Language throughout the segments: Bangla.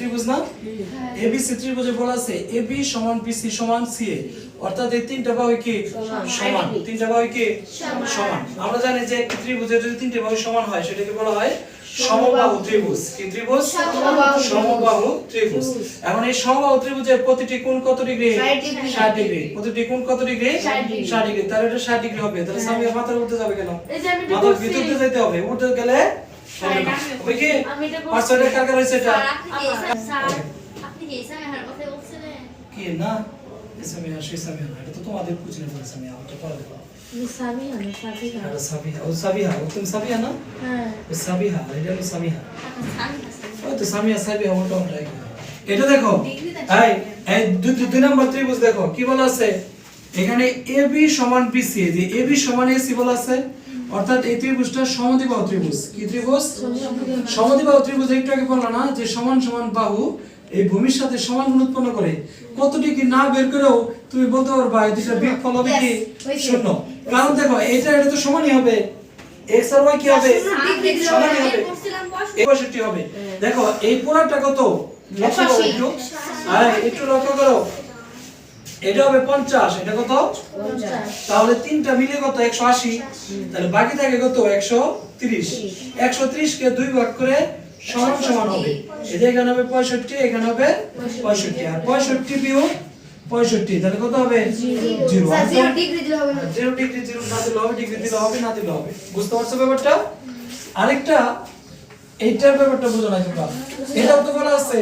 ত্রিভুজ না? এবিসি ত্রিভুজে বলা আছে এবি সমান বিসি সমান সিএ অর্থাৎ এই তিনটা বাহু কি? সমান। তিনটা বাহু কি? সমান। আমরা জানি যে একটি ত্রিভুজের যদি তিনটে বাহু সমান হয় সেটাকে বলা হয় সমবাহু ত্রিভুজ। কি ত্রিভুজ? সমবাহু ত্রিভুজ। এখন এই সমবাহু ত্রিভুজের প্রতিটি কোণ কত ডিগ্রি? 60 ডিগ্রি। প্রতিটি কোণ কত ডিগ্রি? 60 ডিগ্রি। তাহলে এটা 60 ডিগ্রি হবে। তাহলে সামনে মাথার উঠতে যাবে কেন? এই যে আমি এটা মাথার ভিতরতে যেতে হবে। উঠতে গেলে কি এটা করছি। পাঁচশো টাকা কার কার এটা। আপনি কি স্যার আপনি কি এসা মেহার কথা বলছিলেন? কি? না। এসএমএ আসে এসএমএ না। এটা তো তোমাদের কুচিনে পড়েছে আমি আউট পড়া দেখো। সাবিহা না সাবিহা। এটা সাবিহা। ও সাবিহা? ও তুমি সাবিহা না? হ্যাঁ। ও সাবিহা। এটা হলো সাবিহা। আপনার স্যার আছে ওই তো সামিয়া সাবিহা ওটা ওটা এটা দেখো। এই এই দুই দুই- দুই নম্বর ত্রিভুজ দেখো। কি বলা আছে? এখানে এবি সমান বিসি যে এবি সমান এসি বলা আছে। অর্থাৎ এই ত্রিভুজটা সমদ্বিবাহু ত্রিভুজ। কি ত্রিভুজ? সমদ্বিবাহু ত্রিভুজ একটু আগে বললাম না যে সমান সমান বাহু এই ভূমির সাথে সমান গুণ উৎপন্ন করে। কতটি কি না বের করেও তুমি বলতে পারবা এই দুইটা বিয়োগফল হবে কি শূন্য। কারণ দেখো এটা এটা তো সমানই হবে। X আর y কি হবে? সমানই হবে। করছিলাম বস- পঁয়ষট্টি হবে। দেখো এই পুরাটা কত? একটু লক্ষ্য করো। এটা হবে পঞ্চাশ এটা কত? তাহলে তিনটা মিলে কত? একশো আশি। তাহলে বাকি থাকে কত? একশো তিরিশ। একশো ত্রিশ কে দুই ভাগ করে সমান সমান হবে। এটা এখানে হবে পঁয়ষট্টি এখানে হবে পঁয়ষট্টি। আর পঁয়ষট্টি বিয়োগ পঁয়ষট্টি তাহলে কত হবে? Zero. Degree zero degree zero না দিলে হবে ডিগ্রি দিলে হবে না দিলে হবে। বুঝতে পারছ ব্যাপারটা? আরেকটা এইটার ব্যাপারটা বুঝো না তোমরা এটাও তো বলা আছে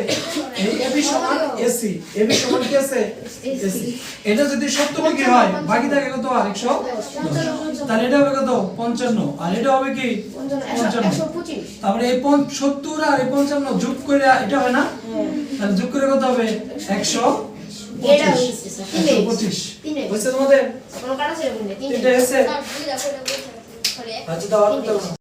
এই এবি সমান এসি এবি সমান কি আছে? এসি। এটা যদি সত্যমুখী হয় বাকি থাকে কত? আর 100 তাহলে এটা হবে কত? 55 আর এটা হবে কি? একশো একশো পঁচিশ তারপরে এই 70 আর এই 55 যোগ করে এটা হয় না? তাহলে যোগ করে কত হবে? 100 এটা হয়েছে তিনে 125 তিনে তোমাদের? কোনো এটা এসে আচ্ছা দাও আর।